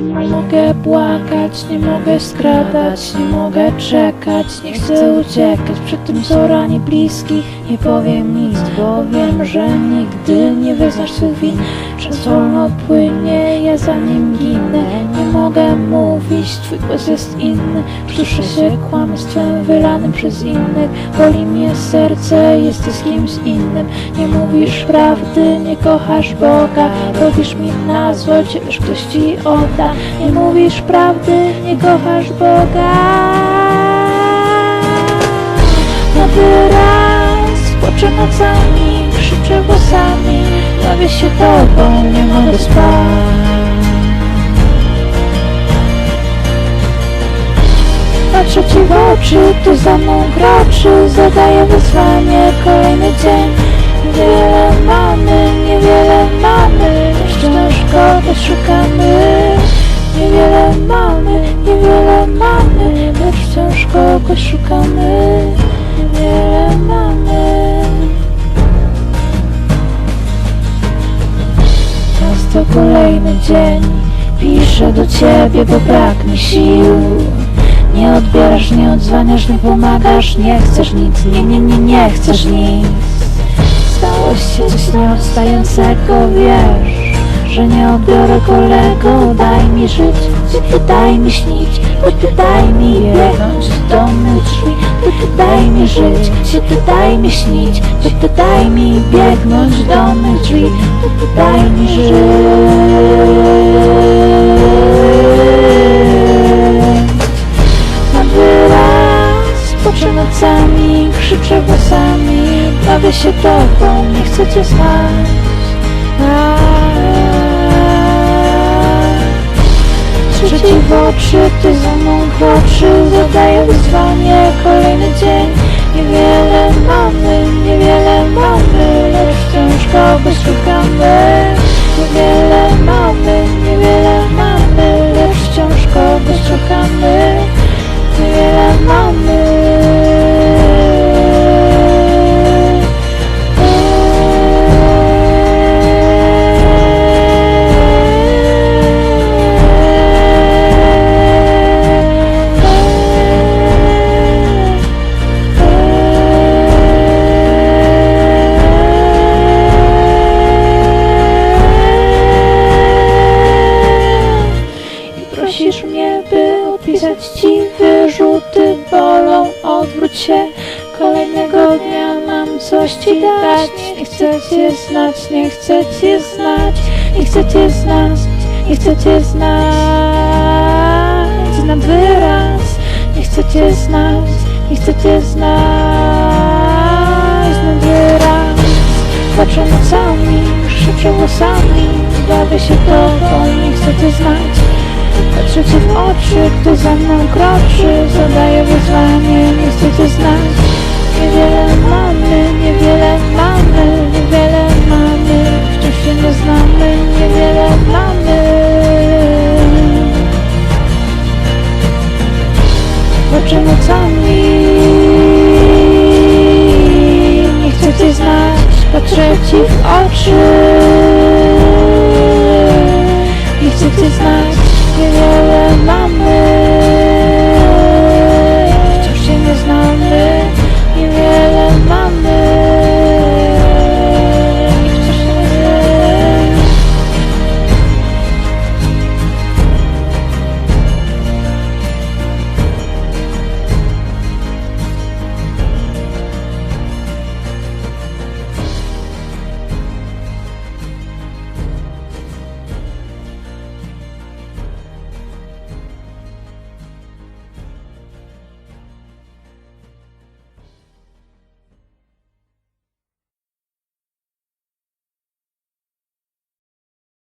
Nie mogę płakać, nie mogę skradać, nie mogę czekać, nie chcę uciekać przed tym, co rani bliskich. Nie powiem nic, bo wiem, że nigdy nie wyznasz swych win. Czas wolno płynie, ja za nim ginę. Nie mogę twój głos jest inny. Duszę się kłamstwem wylanym przez innych. Boli mnie serce, jesteś kimś innym. Nie mówisz prawdy, nie kochasz Boga. Robisz mi na zło, ciebie ktoś ci odda. Nie mówisz prawdy, nie kochasz Boga. Na wyraz płaczę nocami, krzyczę głosami. Bawię się tobą, nie mogę spać. Patrzę ci w oczy, tu za mną kroczy Zadaję wyzwanie, kolejny dzień Niewiele mamy, niewiele mamy. Wciąż kogoś szukamy. Niewiele mamy, niewiele mamy. Lecz wciąż kogoś szukamy. Niewiele mamy. Raz to kolejny dzień. Piszę do ciebie, bo brak mi sił Nie odbierasz, nie odzwaniasz, nie pomagasz Nie chcesz nic, nie, nie, nie, nie chcesz nic. Stało się coś nieodstającego, wiesz Że nie odbiorę kolego. Daj mi żyć, daj mi śnić daj mi biegnąć do mych drzwi. Daj mi żyć, daj mi śnić daj mi biegnąć do mych drzwi. Daj mi żyć Płaczę nocami, krzyczę głosami Bawię się tobą, nie chcę cię znać. Krzyczę ci w oczy, ty za mną kroczy Zadaję wyzwanie, kolejny dzień Niewiele mamy, by odpisać ci wyrzuty bolą Odwróć się, kolejnego dnia mam coś ci dać. Nie chcę cię znać, nie chcę cię znać. Nie chcę cię znać, nie chcę cię znać. Na wyraz, nie chcę cię znać, nie chcę cię znać. Na wyraz, patrzę nocami, krzyczę głosami. Bawię się tobą, nie chcę cię znać Patrzę ci w oczy, gdy za mną kroczy Zadaję wyzwanie, nie chcę cię znać. Niewiele mamy, niewiele mamy, niewiele mamy Wciąż się nie znamy, niewiele mamy. Oczy nocami Nie chcę cię znać, patrzę ci w oczy. Nie chcę cię znać.